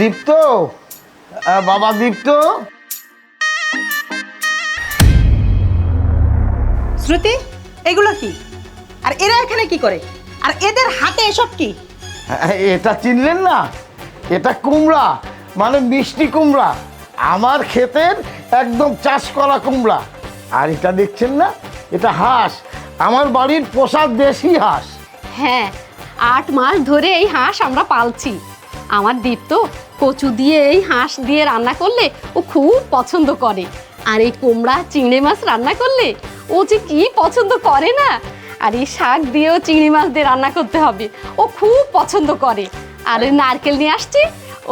দীপ্ত? বাবা দীপ্ত? শ্রুতি এগুলো কি? আর এরা এখানে কি করে? আর এদের হাতে এসব কি? হ্যাঁ, এটা চিনলেন না? এটা কুমড়া মানে মিষ্টি কুমড়া। আমার ক্ষেতের একদম চাষ করা কুমড়া। আর এটা দেখছেন না? এটা হাঁস। আমার বাড়ির পোষা দেশি হাঁস। হ্যাঁ আট মাস ধরে এই হাঁস আমরা পালছি। আমার দ্বীপ তো কচু দিয়ে এই হাঁস দিয়ে রান্না করলে ও খুব পছন্দ করে। আর এই কুমড়া চিংড়ি মাছ রান্না করলে ও যে কি পছন্দ করে না? আর এই শাক দিয়েও চিংড়ি মাছ দিয়ে রান্না করতে হবে ও খুব পছন্দ করে। আর ওই নারকেল নিয়ে আসছি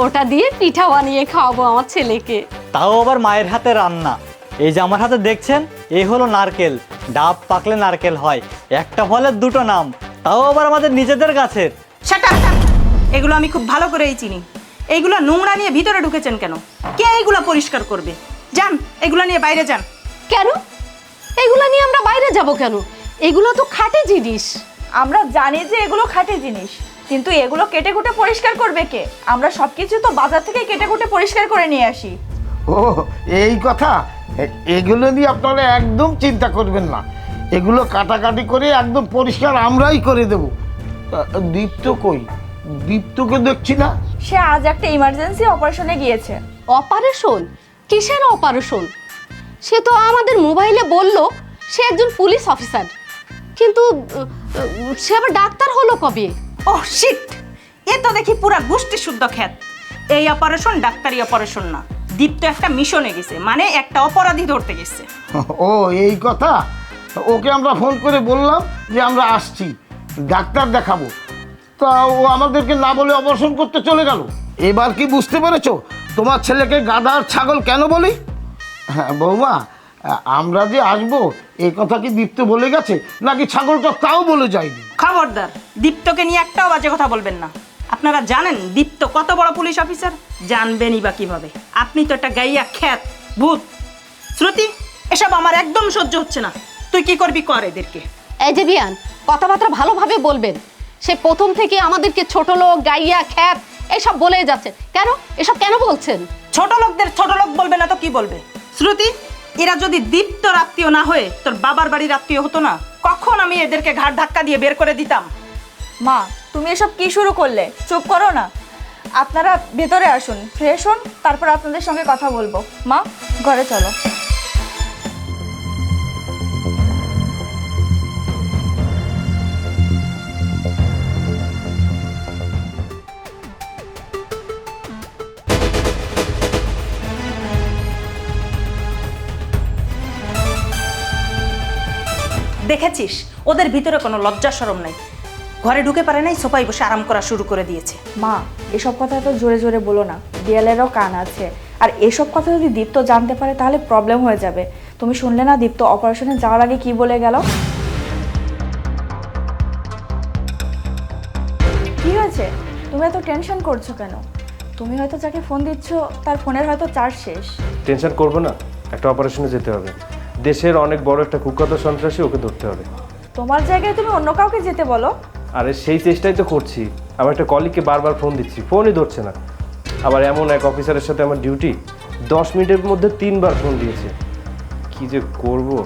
ওটা দিয়ে পিঠা বানিয়ে খাওয়াবো আমার ছেলেকে। তাও আবার মায়ের হাতে রান্না। এই যে আমার হাতে দেখছেন এই হলো নারকেল। ডাব পাকলে নারকেল হয় একটা ফলের দুটো নাম। তাও আবার আমাদের নিজেদের গাছের। সেটা এগুলো আমি খুব ভালো করেই চিনি। এইগুলো নোংরা নিয়ে ভিতরে ঢুকেছেন কেন? কে এইগুলো পরিষ্কার করবে? যান এগুলো নিয়ে বাইরে যান। কেন? এগুলো নিয়ে আমরা বাইরে যাব কেন? এগুলো তো খাঁটি জিনিস। আমরা জানি যে এগুলো খাঁটি জিনিস কিন্তু এগুলো কেটে কুটে পরিষ্কার করবে কে? আমরা সব কিছু তো বাজার থেকে কেটে কুটে পরিষ্কার করে নিয়ে আসি। ও এই কথা? এগুলো নিয়ে আপনারা একদম চিন্তা করবেন না। এগুলো কাটাকাটি করে একদম পরিষ্কার আমরাই করে দেব। দীপ্ত কই? দীপ্তকে দেখছি না। সে আজ একটা ইমার্জেন্সি অপারেশনে গিয়েছে। অপারেশন? কিসের অপারেশন? সে তো আমাদের মোবাইলে বলল সে একজন পুলিশ অফিসার। কিন্তু উম, সে আবার ডাক্তার হলো কবে? ও শিট এ তো দেখি পুরা গোষ্ঠী শুদ্ধ খ্যাত। এই অপারেশন ডাক্তারি অপারেশন না। দীপ্ত একটা মিশনে গেছে মানে একটা অপরাধী ধরতে গেছে। ও এই কথা? ওকে আমরা ফোন করে বললাম যে আমরা আসছি। ডাক্তার দেখাবো। তা ও আমাদেরকে না বলে অবসর করতে চলে গেল। এবার কি বুঝতে পেরেছ? তোমার ছেলেকে গাধার ছাগল কেন বলি? হ্যাঁ বৌমা আমরা যে আসব এই কথা কি দীপ্ত বলে গেছে? নাকি ছাগলটা তাও বলে যায়নি? খবরদার দীপ্তকে নিয়ে একটাও বাজে কথা বলবেন না। আপনারা জানেন দীপ্ত কত বড় পুলিশ অফিসার? জানবেনই বা কীভাবে। আপনি তো একটা গাইয়া খ্যাত ভূত। শ্রুতি এসব আমার একদম সহ্য হচ্ছে না। তুই কি করবি কর এদেরকে। এই যে বিয়ান কথাবার্তা ভালোভাবে বলবেন। সে প্রথম থেকে আমাদেরকে ছোট লোক গাইয়া খ্যাত এসব বলেই যাচ্ছে। কেন? এসব কেন বলছেন? ছোট লোকদের ছোট লোক বলবে না তো কি বলবে? শ্রুতি এরা যদি দীপ্ত আত্মীয় না হয়ে তোর বাবার বাড়ির আত্মীয় হতো না কখন আমি এদেরকে ঘাট ধাক্কা দিয়ে বের করে দিতাম? মা তুমি এসব কি শুরু করলে? চুপ করো না। আপনারা ভেতরে আসুন ফ্রেশ হন তারপর আপনাদের সঙ্গে কথা বলব। মা ঘরে চলো। দেখেছিস? ওদের ভিতরে কোনো লজ্জা সরম নাই। ঘরে ঢুকে পারে নাই সোফায় বসে আরাম করা শুরু করে দিয়েছে। মা এসব কথা তো জোরে জোরে বলো না। বিড়ালেরও কান আছে। আর এসব কথা যদি দীপ্ত জানতে পারে তাহলে প্রবলেম হয়ে যাবে। তুমি শুনলে না দীপ্ত অপারেশনে যাওয়ার আগে কি বলে গেল? কি হয়েছে? তুমি এত টেনশন করছ কেন? তুমি হয়তো যাকে ফোন দিচ্ছ তার ফোনের হয়তো চার্জ শেষ। টেনশন করব না একটা অপারেশনে যেতে হবে। দেশের অনেক বড় একটা কুখ্যাত সন্ত্রাসী ওকে ধরতে হবে। তোমার জায়গায় তুমি অন্য কাউকে যেতে বলো। আরে সেই চেষ্টাই তো করছি। আমার একটা কলিগকে বারবার ফোন দিচ্ছি ফোনই ধরছে না। আবার এমন এক অফিসারের সাথে আমার ডিউটি দশ মিনিটের মধ্যে তিনবার ফোন দিয়েছে। কি যে করব?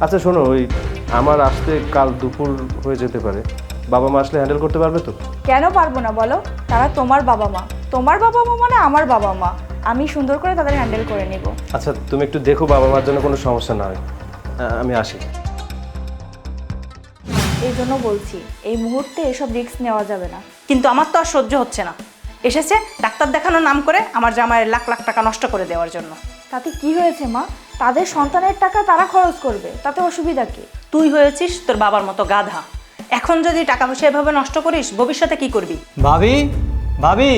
আচ্ছা শোনো ওই আমার আসতে কাল দুপুর হয়ে যেতে পারে। বাবা মা আসলে হ্যান্ডেল করতে পারবে তো? কেন পারব না বলো? তারা তোমার বাবা মা। তোমার বাবা মা মানে আমার বাবা মা। আমি সুন্দর করে তাদের হ্যান্ডেল করে নিব। আচ্ছা তুমি একটু দেখো বাবা মার জন্য কোনো সমস্যা না হয় আমি আসি। এই জন্য বলছি এই মুহূর্তে এসব রিস্ক নেওয়া যাবে না। কিন্তু আমার তো আর সহ্য হচ্ছে না। এসেছে ডাক্তার দেখানোর নাম করে আমার জামাইয়ের লাখ লাখ টাকা নষ্ট করে দেওয়ার জন্য। তাতে কি হয়েছে মা? তাদের সন্তানের টাকা তারা খরচ করবে। তাতে অসুবিধা কি? তুই হয়েছিস তোর বাবার মতো গাধা। এখন যদি টাকা পয়সা এভাবে নষ্ট করিস ভবিষ্যতে কি করবি? ভাবি ভাবি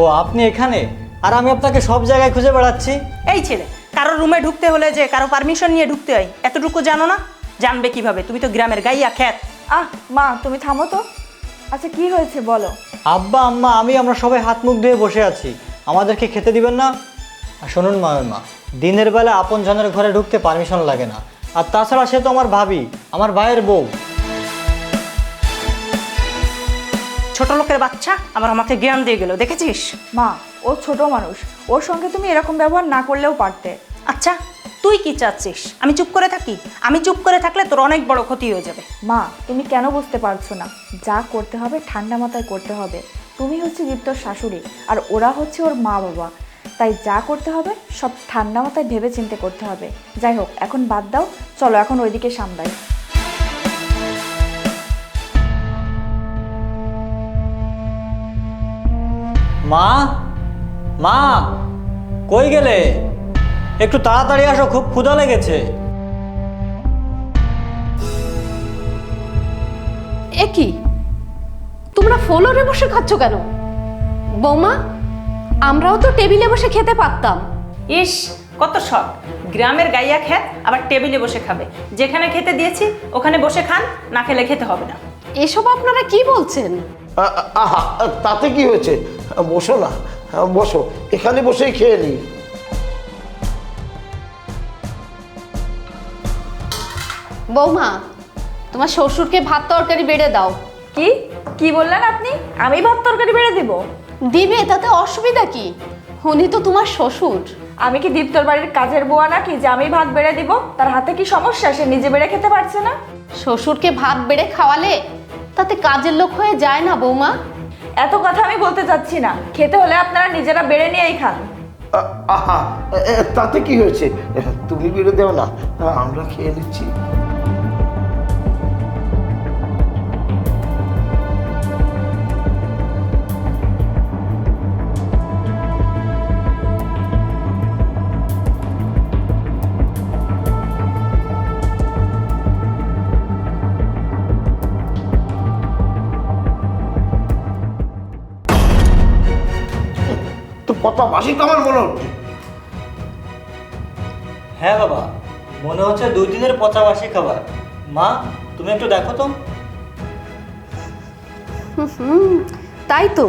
ও আপনি এখানে? আর আমি আপনাকে সব জায়গায় খুঁজে বেড়াচ্ছি। এই ছেলে কারও রুমে ঢুকতে হলে যে কারও পারমিশন নিয়ে ঢুকতে হয় এতটুকু জানো না? জানবে কীভাবে? তুমি তো গ্রামের গাইয়া খ্যাত। আহ মা তুমি থামো তো। আচ্ছা কি হয়েছে বলো। আব্বা আম্মা আমি আমরা সবাই হাত মুখ ধুয়ে বসে আছি। আমাদেরকে খেতে দিবেন না? আর শুনুন মা মা দিনের বেলা আপন জনের ঘরে ঢুকতে পারমিশন লাগে না। আর তাছাড়া সে তো আমার ভাবি আমার ভাইয়ের বউ। ছোট লোকের বাচ্চা আবার আমাকে জ্ঞান দিয়ে গেল দেখেছিস? মা ও ছোট মানুষ। ওর সঙ্গে তুমি এরকম ব্যবহার না করলেও পারতে। আচ্ছা তুই কি চাচ্ছিস? আমি চুপ করে থাকি? আমি চুপ করে থাকলে তোর অনেক বড় ক্ষতি হয়ে যাবে। মা তুমি কেন বুঝতে পারছ না? যা করতে হবে ঠান্ডা মাথায় করতে হবে। তুমি হচ্ছে দীপ্তর শাশুড়ি আর ওরা হচ্ছে ওর মা বাবা। তাই যা করতে হবে সব ঠান্ডা মাথায় ভেবে চিন্তে করতে হবে। যাই হোক এখন বাদ দাও চলো এখন ওইদিকে সামলাই। মা? মা কই গেলে? একটু তাড়াতাড়ি আসো খুব ক্ষুধা লেগেছে। এ কি? তোমরা ফ্লোরে বসে খাচ্ছ কেন? বৌমা আমরাও তো টেবিলে বসে খেতে পারতাম। ইস কত শখ। গ্রামের গাইয়া খেত আবার টেবিলে বসে খাবে। যেখানে খেতে দিয়েছি ওখানে বসে খান না খেলে খেতে হবে না। এসব আপনারা কি বলছেন? আহা তাতে কি হয়েছে? বসো না। বসো। এখানে বসেই খেয়ে নিই। বৌমা তোমার শ্বশুরকে ভাত তরকারি বেড়ে দাও। কি? কি বললেন আপনি? আমি ভাত তরকারি বেড়ে দিব? দিবে তাতে অসুবিধা কি? উনি তো তোমার শ্বশুর। আমি কি দীপ্তর বাড়ির কাজের বুয়া নাকি যে আমি ভাত বেড়ে দিব? তার হাতে কি সমস্যা? সে নিজে বেড়ে খেতে পারছে না। শ্বশুরকে ভাত বেড়ে খাওয়ালে তাতে কাজের লোক হয়ে যায় না বৌমা। এত কথা আমি বলতে চাচ্ছি না। খেতে হলে আপনারা নিজেরা বেড়ে নিয়েই খান। আহা তাতে কি হয়েছে? তুমি বেড়ে দেও না। আমরা খেয়ে নিচ্ছি। তো কথা বাসি তো আমার মনে হচ্ছে হ্যাঁ বাবা মনে হচ্ছে দুই দিনের পচাবাসি খাবার। মা তুমি একটু দেখো তো। হুম তাই তো।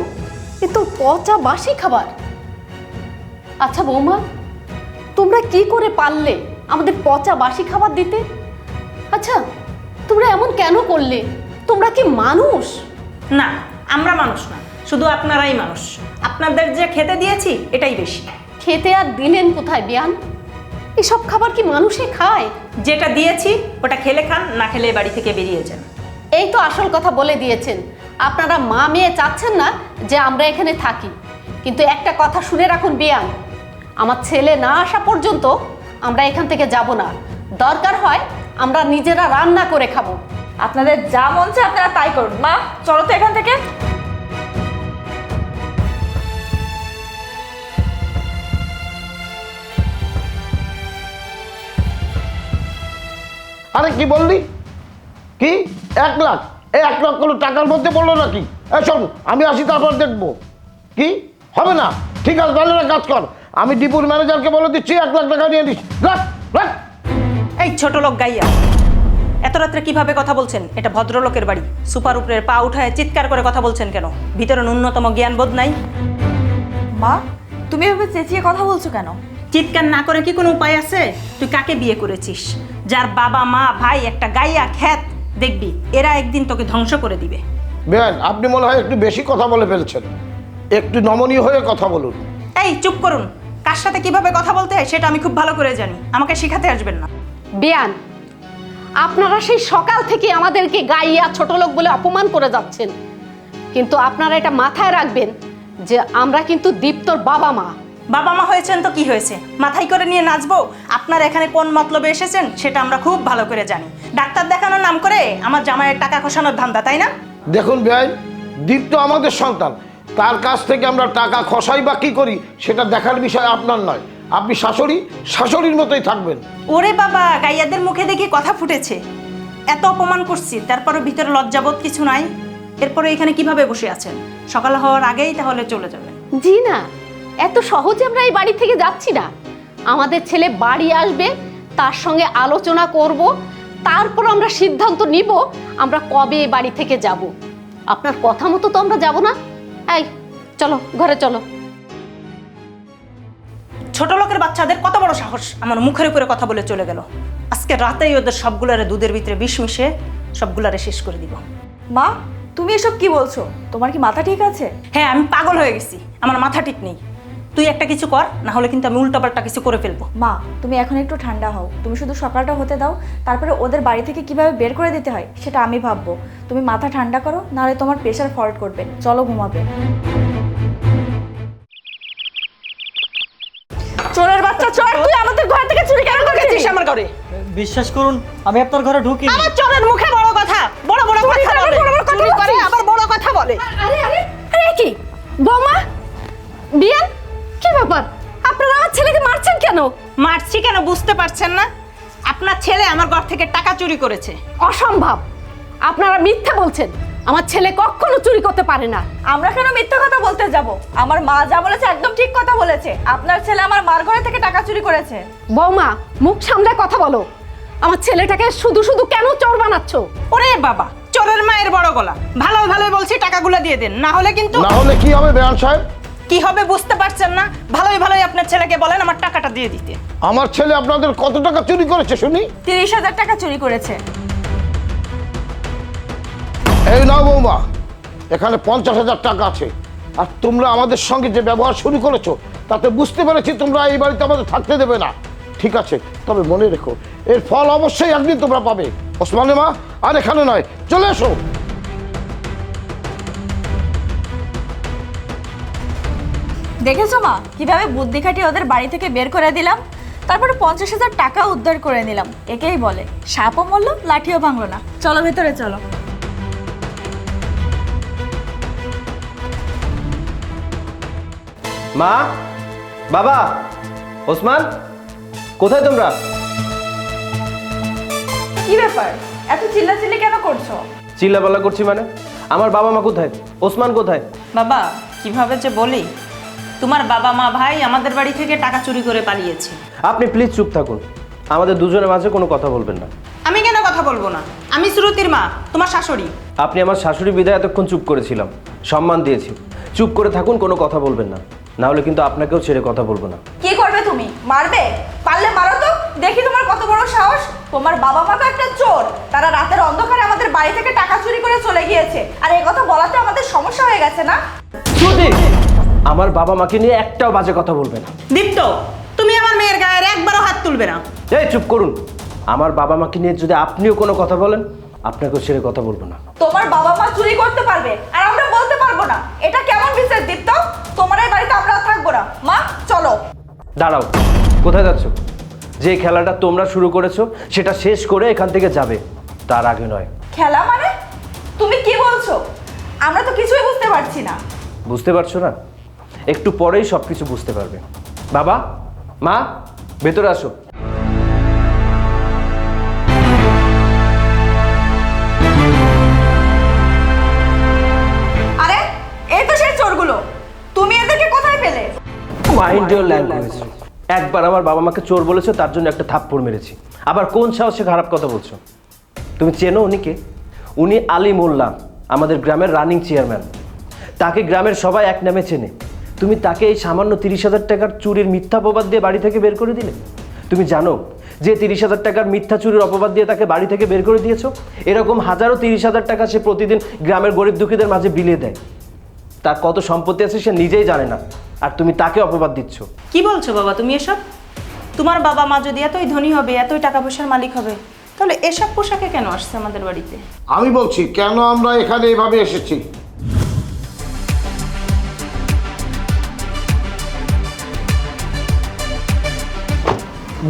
এ তো পচা বাসি খাবার। আচ্ছা বৌমা তোমরা কি করে পারলে আমাদের পচা বাসি খাবার দিতে? আচ্ছা তোমরা এমন কেন করলে? তোমরা কি মানুষ? না আমরা মানুষ না। শুধু আপনারাই মানুষ। আপনাদের যে খেতে দিয়েছি এটাই বেশি। খেতে আর দিলেন কোথায় বিয়ান? এসব খাবার কি মানুষে খায়? যেটা দিয়েছি ওটা খেলে খান না খেলে বাড়ি থেকে বেরিয়ে যান। এই তো আসল কথা বলে দিয়েছেন। আপনারা মা মেয়ে চাচ্ছেন না যে আমরা এখানে থাকি। কিন্তু একটা কথা শুনে রাখুন বিয়ান। আমার ছেলে না আসা পর্যন্ত আমরা এখান থেকে যাব না। দরকার হয় আমরা নিজেরা রান্না করে খাব। আপনাদের যা মন চায় আপনারা তাই করুন। মা চলো তো এখান থেকে। আরে কি বললি? কি? এক লাখ? এই এক লাখ কোনো টাকার মধ্যে বলল নাকি? এই শোন আমি আসি তারপর দেখব। কি? হবে না? ঠিক আছে তাহলে কাজ কর। আমি ডিপুর ম্যানেজারকে বলে দিচ্ছি এক লাখ টাকা নিয়ে নিস। রাখ রাখ। এই ছোট লোক গাইয়া এত রাত্রে কীভাবে কথা বলছেন? এটা ভদ্রলোকের বাড়ি। সুপার উপরের পা উঠায় চিৎকার করে কথা বলছেন কেন? ভিতরে ন্যূনতম জ্ঞান বোধ নাই। মা তুমি এভাবে চেঁচিয়ে কথা বলছো কেন? চিৎকার না করে কি কোনো উপায় আছে? তুই কাকে বিয়ে করেছিস? যার বাবা মা ভাই একটা গাইয়া খ্যাত দেখবি এরা একদিন তোকে ধ্বংস করে দিবে। বেন আপনি মনে হয় একটু বেশি কথা বলে ফেলছেন। একটু নমনীয় হয়ে কথা বলুন। এই চুপ করুন। কার সাথে কীভাবে কথা বলতে হয় সেটা আমি খুব ভালো করে জানি। আমাকে শেখাতে আসবেন না। বিয়ান আপনারা সেই সকাল থেকে আমাদেরকে গাইয়া ছোট লোক বলে অপমান করে যাচ্ছেন। কিন্তু আপনারা এটা মাথায় রাখবেন যে আমরা কিন্তু দীপ্তর বাবা মা। বাবা মা হয়েছেন তো কি হয়েছে? মাথায় করে নিয়ে নাচবো? আপনার এখানে কোন মতলবে এসেছেন? সেটা আমরা খুব ভালো করে জানি। ডাক্তার দেখানোর নাম করে আমার জামাইয়ের টাকা খসানোর ধান্দা তাই না? দেখুন ভাই দীপ তো আমাদের সন্তান। তার কাছ থেকে আমরা টাকা খসাই বা কি করি সেটা দেখার বিষয় আপনার নয়। আপনি শাশুড়ি শাশুড়ির মতোই থাকবেন। ওরে বাবা গাইয়াদের মুখে দেখি কথা ফুটেছে। এত অপমান করছি তারপরে ভিতরে লজ্জাবোধ কিছু নাই। এরপরে এখানে কীভাবে বসে আছেন? সকাল হওয়ার আগেই তাহলে চলে যাবে জি না এত সহজে আমরা এই বাড়ি থেকে যাচ্ছি না। আমাদের ছেলে বাড়ি আসবে তার সঙ্গে আলোচনা করব তারপর আমরা সিদ্ধান্ত নিব আমরা কবে এই বাড়ি থেকে যাব। আপনার কথা মতো তো আমরা যাব না। এই চলো ঘরে চলো। ছোট লোকের বাচ্চাদের কত বড় সাহস? আমার মুখের উপরে কথা বলে চলে গেল। আজকে রাতেই ওদের সবগুলারে দুধের ভিতরে বিষ মিশে সবগুলারে শেষ করে দিব। মা তুমি এসব কি বলছো? তোমার কি মাথা ঠিক আছে? হ্যাঁ আমি পাগল হয়ে গেছি। আমার মাথা ঠিক নেই। তুই একটা কিছু কর না হলে কিন্তু আমি উল্টাপাল্টা কিছু করে ফেলব। মা তুমি এখন একটু ঠান্ডা হও। তুমি শুধু সকালটা হতে দাও তারপরে ওদের বাড়ি থেকে কীভাবে বের করে দিতে হয় সেটা আমি ভাববো। তুমি মাথা ঠান্ডা করো নাহলে তোমার প্রেশার ফল্ট করবে। চলো ঘুমাবে। চোরের বাচ্চা চোর তুই আমাদের ঘর থেকে চুরি কেন ঢুকেছিস আমার ঘরে? বিশ্বাস করুন আমি আপনার ঘরে ঢুকি আমার চোরের মুখে বড় কথা বড় বড় কথা বলে। চুরি করে আবার বড় কথা বলে। আরে আরে আরে কি? বৌমা? বিয়ান? কি ব্যাপার। আপনারা আমার ছেলেকে মারছেন কেন? মারছি কেন বুঝতে পারছেন না? আপনার ছেলে আমার ঘর থেকে টাকা চুরি করেছে। অসম্ভব। আপনারা মিথ্যা বলছেন। আমার ছেলে কখনো চুরি করতে পারে না। আমরা কেন মিথ্যা কথা বলতে যাব? আমার মা যা বলেছে একদম ঠিক কথা বলেছে। আপনার ছেলে আমার মার ঘরে থেকে টাকা চুরি করেছে। বৌমা মুখ সামলে কথা বলো। আমার ছেলেটাকে শুধু শুধু কেন চোর বানাচ্ছ? ওরে বাবা চোরের মায়ের বড় গলা। ভালো ভালো বলছি টাকাগুলো দিয়ে দেন। না হলে কিন্তু না হলে কি হবে বেয়ান সাহেব? কি হবে বুঝতে পারছেন না? ভালোই ভালোই আপনার ছেলেকে বলেন আমার টাকাটা দিয়ে দিতে। আমার ছেলে আপনাদের কত টাকা চুরি করেছে শুনি? তিরিশ হাজার টাকা চুরি করেছে। এই নাও বৌমা এখানে পঞ্চাশ হাজার টাকা আছে। আর তোমরা আমাদের সঙ্গে যে ব্যবহার শুরু করেছ তাতে বুঝতে পেরেছি তোমরা এই বাড়িতে আমাদের থাকতে দেবে না। ঠিক আছে তবে মনে রেখো এর ফল অবশ্যই একদিন তোমরা পাবে। ওসমানে মা আর এখানে নয় চলে এসো। দেখেছ মা? কীভাবে বুদ্ধি খাটিয়ে ওদের বাড়ি থেকে বের করে দিলাম? তারপরে পঞ্চাশ হাজার টাকা উদ্ধার করে নিলাম। একেই বলে সাপও মরলো লাঠিও ভাঙলো না। চলো ভেতরে চলো। মা? বাবা? ওসমান? কোথায় তোমরা? কি ব্যাপার? এত চিল্লাচিল্লি কেন করছ? চিল্লাপাল্লা করছি মানে? আমার বাবা মা কোথায়? ওসমান কোথায়? বাবা কীভাবে যে বলি? তোমার বাবা মা ভাই আমাদের বাড়ি থেকে টাকা চুরি করে পালিয়েছে। আপনি প্লিজ চুপ থাকুন। আমাদের দুজনের মাঝে কোনো কথা বলবেন না। আমি কেন কথা বলব না? আমি শ্রুতির মা তোমার শাশুড়ি। আপনি আমার শাশুড়ি বিদায় এতক্ষণ চুপ করেছিলাম। সম্মান দিয়েছি। চুপ করে থাকুন কোনো কথা বলবেন না। না হলে কিন্তু আপনাকেও ছেড়ে কথা বলব না। কি করবে তুমি? মারবে? পারলে মারো তো। দেখি তোমার কত বড় সাহস। তোমার বাবা মা তো একটা চোর। তারা রাতের অন্ধকারে আমাদের বাড়ি থেকে টাকা চুরি করে চলে গিয়েছে। আর এই কথা বলাতে আমাদের সমস্যা হয়ে গেছে না? শ্রুতি! আমার বাবা মাকে নিয়ে একটাও বাজে কথা বলবে না। দীপ্ত তুমি আমার মেয়ের গায়ের একবারও হাত তুলবে না। এই চুপ করুন। আমার বাবা মাকে নিয়ে যদি আপনিও কোনো কথা বলেন আপনাকেও ছেড়ে কথা বলব না। তোমার বাবা মা চুরি করতে পারবে আর আমরা বলতে পারব না। এটা কেমন বিচার দীপ্ত? তোমার এই বাড়িতে আমরা থাকব না। মা চলো। দাঁড়াও কোথায় যাচ্ছ? যে খেলাটা তোমরা শুরু করেছ সেটা শেষ করে এখান থেকে যাবে। তার আগে নয়। খেলা মানে? তুমি কি বলছো? আমরা তো কিছুই বুঝতে পারছি না। বুঝতে পারছ না? একটু পরেই সব কিছু বুঝতে পারবে। বাবা মা ভেতরে আসো। আরে এই তো সেই চোরগুলো। তুমি এদেরকে কোথায় পেলে? মাইন্ড ইউর ল্যাঙ্গুয়েজ একবার আমার বাবা মাকে চোর বলেছ তার জন্য একটা থাপ্পড় মেরেছি। আবার কোন সাহসে খারাপ কথা বলছো? তুমি চেনো উনিকে উনি আলী মোল্লা আমাদের গ্রামের রানিং চেয়ারম্যান। তাকে গ্রামের সবাই এক নামে চেনে। তুমি তাকে এই সামান্য তিরিশ হাজার টাকার চুরির মিথ্যা অপবাদ দিয়ে বাড়ি থেকে বের করে দিলে? তুমি জানো যে তিরিশ হাজার টাকার মিথ্যা চুরির অপবাদ দিয়ে তাকে বাড়ি থেকে বের করে দিয়েছ? এরকম হাজারো তিরিশ হাজার টাকা সে প্রতিদিন গ্রামের গরিব দুঃখীদের মাঝে বিলিয়ে দেয়। তার কত সম্পত্তি আছে সে নিজেই জানে না। আর তুমি তাকে অপবাদ দিচ্ছ। কি বলছো বাবা তুমি এসব? তোমার বাবা মা যদি এতই ধনী হবে এতই টাকা পয়সার মালিক হবে তাহলে এসব পোশাকে কেন আসছে আমাদের বাড়িতে? আমি বলছি কেন আমরা এখানে এভাবে এসেছি?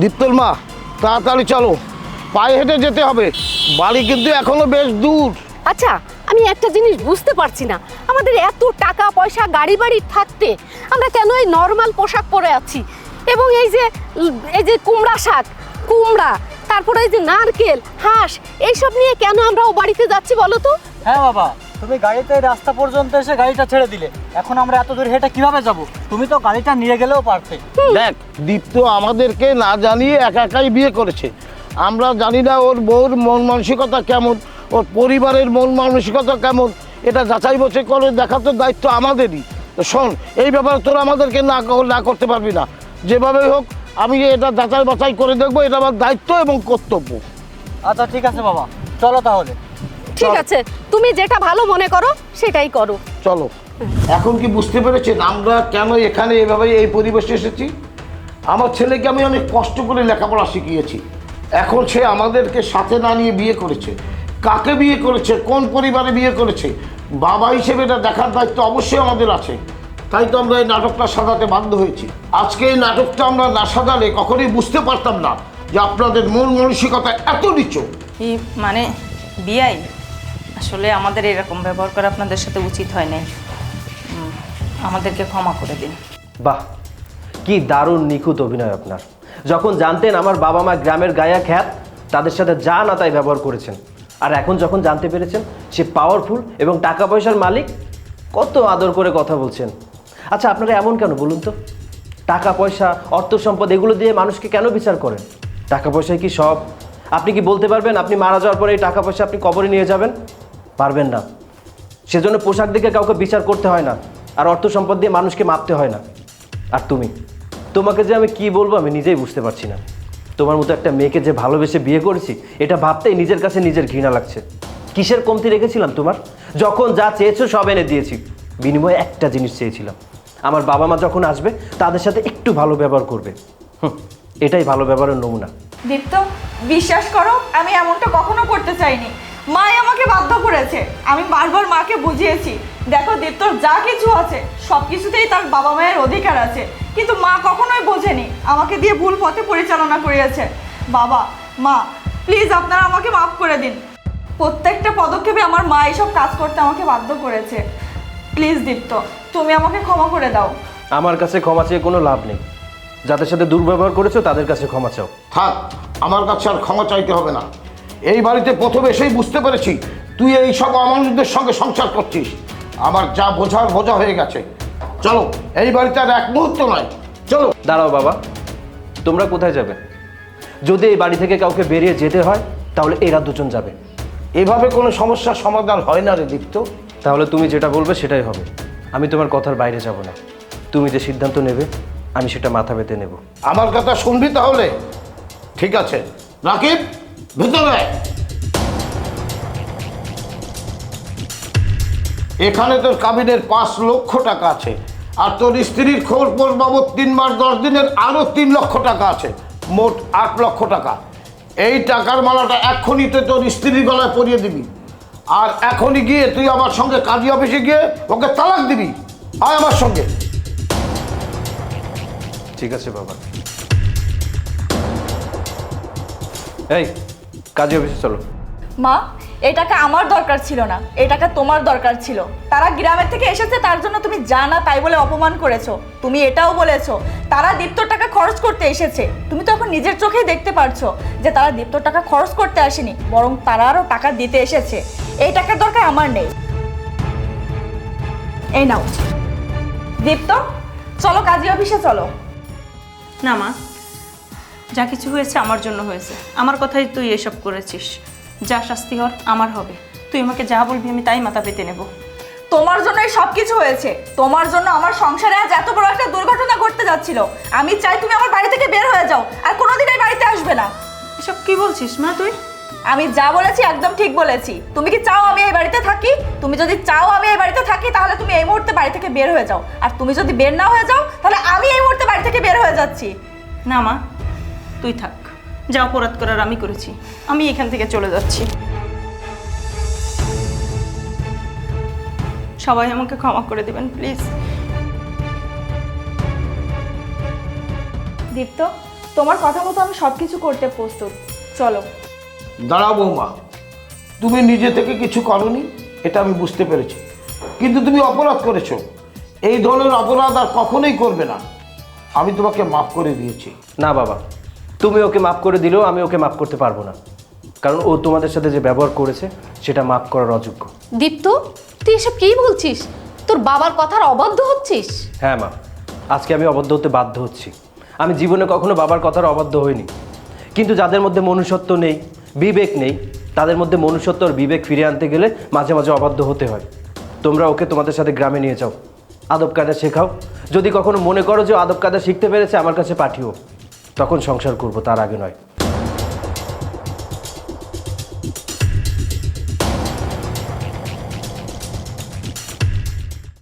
দীপ্তল মা তাড়াতাড়ি চলো। পায়ে হেঁটে যেতে হবে। বাড়ি কিন্তু এখনও বেশ দূর। আচ্ছা আমি একটা জিনিস বুঝতে পারছি না। আমাদের এত টাকা পয়সা গাড়ি বাড়ি থাকতে আমরা কেন এই নর্মাল পোশাক পরে আছি? এবং এই যে এই যে কুমড়া শাক কুমড়া তারপরে এই যে নারকেল হাঁস এইসব নিয়ে কেন আমরা ও বাড়িতে যাচ্ছি বলো তো? হ্যাঁ বাবা তুমি গাড়িতে রাস্তা পর্যন্ত এসে গাড়িটা ছেড়ে দিলে। এখন আমরা এত দূর হেঁটে কীভাবে যাব? তুমি তো গাড়িটা নিয়ে গেলেও পারতে। দেখ দীপ্ত আমাদেরকে না জানিয়ে একা একাই বিয়ে করেছে। আমরা জানি না ওর বউর মন মানসিকতা কেমন ওর পরিবারের মন মানসিকতা কেমন। এটা যাচাই বাছাই করে দেখার তো দায়িত্ব আমাদেরই। তো শোন এই ব্যাপারে তোরা আমাদেরকে না না করতে পারবি না। যেভাবে হোক আমি এটা যাচাই বাছাই করে দেখব এটা আমার দায়িত্ব এবং কর্তব্য। আচ্ছা ঠিক আছে বাবা। চলো তাহলে। ঠিক আছে তুমি যেটা ভালো মনে করো সেটাই করো। চলো। এখন কি বুঝতে পেরেছেন আমরা কেন এখানে এভাবে এই পরিবেশে এসেছি? আমার ছেলেকে আমি অনেক কষ্ট করে লেখাপড়া শিখিয়েছি। এখন সে আমাদেরকে সাথে না নিয়ে বিয়ে করেছে। কাকে বিয়ে করেছে? কোন পরিবারে বিয়ে করেছে? বাবা হিসেবে এটা দেখার দায়িত্ব অবশ্যই আমাদের আছে। তাই তো আমরা এই নাটকটা সাজাতে বাধ্য হয়েছি। আজকে এই নাটকটা আমরা না সাজালে কখনোই বুঝতে পারতাম না যে আপনাদের মন মানসিকতা এত নিচু। মানে বিয়াই আসলে আমাদের এরকম ব্যবহার করা আপনাদের সাথে উচিত হয় নাই। আমাদেরকে ক্ষমা করে দিন। বাহ, কি দারুণ নিখুঁত অভিনয় আপনার। যখন জানতেন আমার বাবা মা গ্রামের গায়া খ্যাত, তাদের সাথে যা না তাই ব্যবহার করেছেন। আর এখন যখন জানতে পেরেছেন সে পাওয়ারফুল এবং টাকা পয়সার মালিক, কত আদর করে কথা বলছেন। আচ্ছা আপনারা এমন কেন বলুন তো? টাকা পয়সা অর্থ সম্পদ এগুলো দিয়ে মানুষকে কেন বিচার করেন? টাকা পয়সায় কি সব? আপনি কি বলতে পারবেন আপনি মারা যাওয়ার পরে এই টাকা পয়সা আপনি কবরে নিয়ে যাবেন? পারবেন না। সেজন্য পোশাক দিকে কাউকে বিচার করতে হয় না। আর অর্থ সম্পদ দিয়ে মানুষকে মাপতে হয় না। আর তুমি? তোমাকে যে আমি কি বলব আমি নিজেই বুঝতে পারছি না। তোমার মতো একটা মেয়েকে যে ভালোবেসে বিয়ে করেছি, এটা ভাবতেই নিজের কাছে নিজের ঘৃণা লাগছে। কিসের কমতি রেখেছিলাম তোমার? যখন যা চেয়েছো সব এনে দিয়েছি। বিনিময়ে একটা জিনিস চেয়েছিলাম। আমার বাবা মা যখন আসবে, তাদের সাথে একটু ভালো ব্যবহার করবে। এটাই ভালো ব্যবহারের নমুনা। দীপ্ত, বিশ্বাস করো, আমি এমনটা কখনো করতে চাইনি। মাই আমাকে বাধ্য করেছে। আমি বারবার মাকে বুঝিয়েছি দেখো দীপ্তর যা কিছু আছে সব কিছুতেই তার বাবা মায়ের অধিকার আছে। কিন্তু মা কখনোই বোঝেনি আমাকে দিয়ে ভুল পথে পরিচালনা করিয়েছে। বাবা মা প্লিজ আপনারা আমাকে মাফ করে দিন। প্রত্যেকটা পদক্ষেপে আমার মা এইসব কাজ করতে আমাকে বাধ্য করেছে। প্লিজ দীপ্ত তুমি আমাকে ক্ষমা করে দাও। আমার কাছে ক্ষমা চেয়ে কোনো লাভ নেই। যাদের সাথে দুর্ব্যবহার করেছ তাদের কাছে ক্ষমা চাও। থাক আমার কাছে আর ক্ষমা চাইতে হবে না। এই বাড়িতে প্রথমে এসেই বুঝতে পেরেছি তুই এই সব অমানুষদের সঙ্গে সংসার করছিস। আমার যা বোঝার বোঝা হয়ে গেছে। চলো এই বাড়িতে আর এক মুহূর্ত নয়। চলো। দাঁড়াও বাবা তোমরা কোথায় যাবে? যদি এই বাড়ি থেকে কাউকে বেরিয়ে যেতে হয় তাহলে এরা দুজন যাবে। এভাবে কোনো সমস্যার সমাধান হয় না রে দীপ্ত। তাহলে তুমি যেটা বলবে সেটাই হবে। আমি তোমার কথার বাইরে যাব না। তুমি যে সিদ্ধান্ত নেবে আমি সেটা মাথা পেতে নেব। আমার কথা শুনবি তাহলে? ঠিক আছে। রাকিব? ভেতরে! এখানে তোর কাবিনের পাঁচ লক্ষ টাকা আছে, আর তোর স্ত্রীর খোঁজ পোষ বাবদ তিন মাস, দশ দিনের আরও তিন লক্ষ টাকা আছে, মোট আট লক্ষ টাকা। এই টাকার মালাটা এক্ষুনি তুই তোর স্ত্রীর গলায় পরিয়ে দিবি। আর এখনই গিয়ে তুই আমার সঙ্গে কাজী অফিসে গিয়ে ওকে তালাক দিবি। আয় আমার সঙ্গে। ঠিক আছে, বাবা। এই কাজী অফিসে চলো। মা এই টাকা আমার দরকার ছিল না। এই টাকা তোমার দরকার ছিল। তারা গ্রামের থেকে এসেছে তার জন্য তুমি জানা তাই বলে অপমান করেছ। তুমি এটাও বলেছ তারা দীপ্তর টাকা খরচ করতে এসেছে। তুমি তো এখন নিজের চোখেই দেখতে পারছ যে তারা দীপ্তর টাকা খরচ করতে আসেনি বরং তারা আরও টাকা দিতে এসেছে। এই টাকার দরকার আমার নেই। এই নাও। দীপ্ত চলো কাজী অফিসে চলো। না মা যা কিছু হয়েছে আমার জন্য হয়েছে। আমার কথাই তুই এসব করেছিস। যা শাস্তি হর আমার হবে। তুই আমাকে যা বলবি আমি তাই মাথা পেতে নেব। তোমার জন্যই সব কিছু হয়েছে। তোমার জন্য আমার সংসারে আজ এত বড় একটা দুর্ঘটনা ঘটতে যাচ্ছিল। আমি চাই তুমি আমার বাড়ি থেকে বের হয়ে যাও। আর কোনোদিন এই বাড়িতে আসবে না। এসব কি বলছিস মা তুই? আমি যা বলেছি একদম ঠিক বলেছি। তুমি কি চাও আমি এই বাড়িতে থাকি? তুমি যদি চাও আমি এই বাড়িতে থাকি তাহলে তুমি এই মুহূর্তে বাড়ি থেকে বের হয়ে যাও। আর তুমি যদি বের না হয়ে যাও তাহলে আমি এই মুহূর্তে বাড়ি থেকে বের হয়ে যাচ্ছি। না মা তুই থাক। যা অপরাধ করার আমি করেছি। আমি এখান থেকে চলে যাচ্ছি। সবাই আমাকে ক্ষমা করে দেবেন প্লিজ। দীপ্ত তোমার কথা মতো আমি সব কিছু করতে প্রস্তুত। চলো। দাঁড়াও বৌমা। তুমি নিজে থেকে কিছু করনি এটা আমি বুঝতে পেরেছি। কিন্তু তুমি অপরাধ করেছ। এই ধরনের অপরাধ আর কখনোই করবে না। আমি তোমাকে মাফ করে দিয়েছি। না বাবা তুমি ওকে মাফ করে দিলেও আমি ওকে মাফ করতে পারব না। কারণ ও তোমাদের সাথে যে ব্যবহার করেছে সেটা মাফ করার অযোগ্য। দীপ্ত তুই এসব কি বলছিস? তোর বাবার কথার অবাধ্য হচ্ছিস? হ্যাঁ মা। আজকে আমি অবাধ্য হতে বাধ্য হচ্ছি। আমি জীবনে কখনো বাবার কথার অবাধ্য হইনি। কিন্তু যাদের মধ্যে মনুষ্যত্ব নেই বিবেক নেই তাদের মধ্যে মনুষ্যত্ব আর বিবেক ফিরে আনতে গেলে মাঝে মাঝে অবাধ্য হতে হয়। তোমরা ওকে তোমাদের সাথে গ্রামে নিয়ে যাও। আদব কায়দা শেখাও। যদি কখনো মনে করো যে আদব কায়দা শিখতে পেরেছে আমার কাছে পাঠিও। তখন সংসার করব তার আগে নয়।